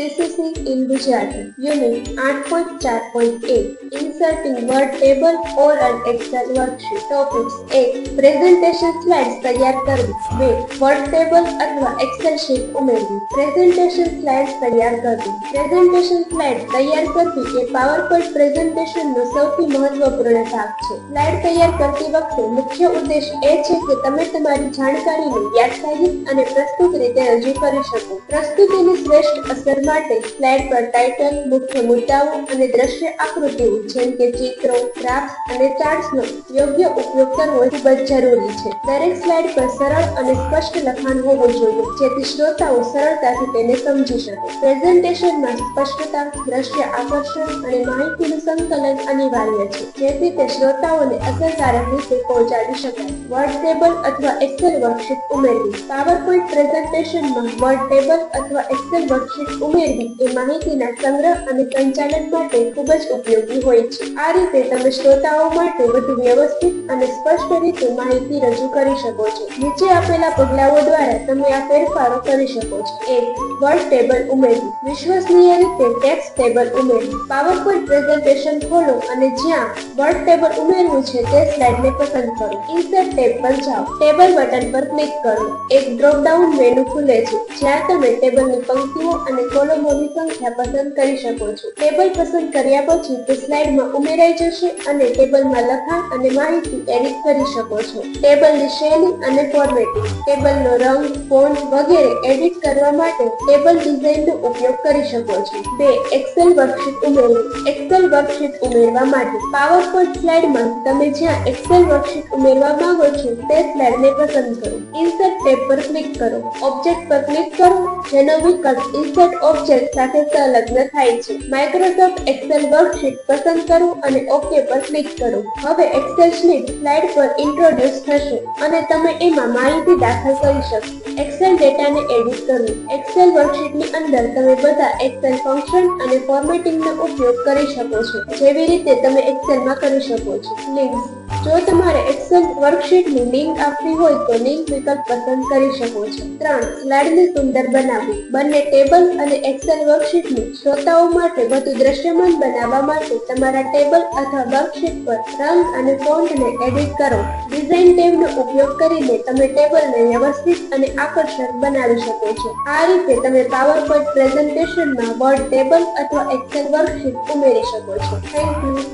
CCC in Gujarati. Unit 8.4.8 Inserting word table or an Excel worksheet. Topics 1. Presentation slides તૈયાર કરવી 2. Word table અથવા Excel sheet ઉમેરવી presentation slides તૈયાર કરવી presentation slide તૈયાર કરવી એ પાવરપોઈન્ટ પ્રેઝન્ટેશનનો સૌથી મહત્વપૂર્ણ ભાગ છે સ્લાઇડ તૈયાર કરતી વખતે મુખ્ય ઉદ્દેશ એ છે કે તમે તમારી જાણકારીને વ્યાખ્યાયિત અને પ્રસ્તુત રીતે રજૂ કરી શકો પ્રસ્તુતિની શ્રેષ્ઠ અસર માટે સ્લાઇડ પર ટાઇટલ મુખ્ય મુદ્દાઓ અને દ્રશ્ય આકૃતિઓ જેમ કે ચિત્રો ગ્રાફ્સ અને ચાર્ટ્સનો યોગ્ય ઉપયોગ કરવો ખૂબ જ જરૂરી છે. દરેક સ્લાઇડ પર સરળ અને સ્પષ્ટ લખાણ હોવું જોઈએ, જેથી શ્રોતાઓ સરળતાથી તેને સમજી શકે. પ્રેઝન્ટેશનમાં સ્પષ્ટતા, દ્રશ્ય આકર્ષણ અને માહિતીનું સંકલન અનિવાર્ય છે, જેથી તે શ્રોતાઓને અસરકારક રીતે પહોંચાડી શકાય. વર્ડ ટેબલ અથવા એક્સેલ વર્કશીટ ઉમેરવી. પાવરપોઈન્ટ પ્રેઝન્ટેશનમાં વર્ડ ટેબલ અથવા એક્સેલ વર્કશીટ ઉમેરવી એ માહિતીના સંગ્રહ અને સંચાલન માટે ખૂબ જ ઉપયોગી હોય છે. આ રીતે તમે શ્રોતાઓ માટે વધુ વ્યવસ્થિત અને સ્પષ્ટ રીતે માહિતી રજૂ કરી શકો છો. નીચે આપેલા પગલાઓ દ્વારા તમે આ ફેરફારો કરી શકો છો. એક, વર્ડ ટેબલ ઉમેરવું. વિશ્વસનીય રીતે ટેક્સ્ટ ટેબલ ઉમેરવું. પાવરપોઈન્ટ પ્રેઝન્ટેશન ખોલો અને જ્યાં વર્ડ ટેબલ ઉમેરવું છે તે સ્લાઇડને પસંદ કરો. ઇન્સર્ટ ટેબ પર જાઓ. ટેબલ બટન પર ક્લિક કરો. એક ડ્રોપ ડાઉન મેનુ ખુલે છે. જ્યાં તમે ટેબલની પંક્તિઓ અને કોલમોની સંખ્યા પસંદ કરી શકો છો. ટેબલ પસંદ કર્યા પછી તે સ્લાઇડમાં ઉમેરાઈ જશે અને ટેબલમાં લખાણ અને માહિતી એડિટ કરી શકો છો. ટેબલની શૈલી અને ફોર્મેટિંગ ટેબલનો રંગ ફોન્ટ વગેરે એડિટ કરવા માટે ટેબલ ડિઝાઇનનો ઉપયોગ કરી શકો છો. બે એક્સેલ વર્કશીટ ઉમેરવું એક્સેલ વર્કશીટ ઉમેરવા માટે પાવરપોઈન્ટ સ્લાઇડમાં તમે જ્યાં એક્સેલ વર્કશીટ ઉમેરવા માંગો છો તે સ્લાઇડને પસંદ કરો. ઇન્સર્ટ ટેબ પર ક્લિક કરો. ઓબ્જેક્ટ પર ક્લિક કરો, જેનો વિકલ્પ ઇન્સર્ટ ઓબ્જેક્ટ સાથે સંલગ્ન થાય છે. માઇક્રોસોફ્ટ એક્સેલ વર્કશીટ પસંદ કરો અને ઓકે પર ક્લિક કરો. હવે એક્સેલ શીટ સ્લાઇડ પર ઇન્ટ્રોડ્યુસ થશે અને તમે એમાં માહિતી દાખલ કરી શકશો. એક્સેલ ડેટાને એડિટ કરવું એક્સેલ વર્કશીટની અંદર તમે બધા એક્સેલ ફંક્શન અને ફોર્મેટિંગનો ઉપયોગ કરી શકો છો. જેવી રીતે તમે એક્સેલમાં કરી શકો છો. લિંક્સ જો તમારે એક્સેલ વર્કશીટની લિંક આપવી હોય તો લિંક વિકલ્પ પસંદ કરી શકો છો. ત્રણ, સ્લાઇડને સુંદર બનાવવું. બંને ટેબલ અને એક્સેલ વર્કશીટને શ્રોતાઓ માટે વધુ દ્રશ્યમાન બનાવવા માટે તમારા ટેબલ અથવા વર્કશીટ પર રંગ અને ફોન્ટને એડિટ કરો. ડિઝાઇન ટેબનો ઉપયોગ કરીને તમે ટેબલને વ્યવસ્થિત અને આકર્ષક બનાવી શકો છો. આ રીતે તમે પાવરપોઈન્ટ પ્રેઝન્ટેશનમાં વર્ડ ટેબલ અથવા એક્સેલ વર્કશીટ ઉમેરી શકો છો. Thank you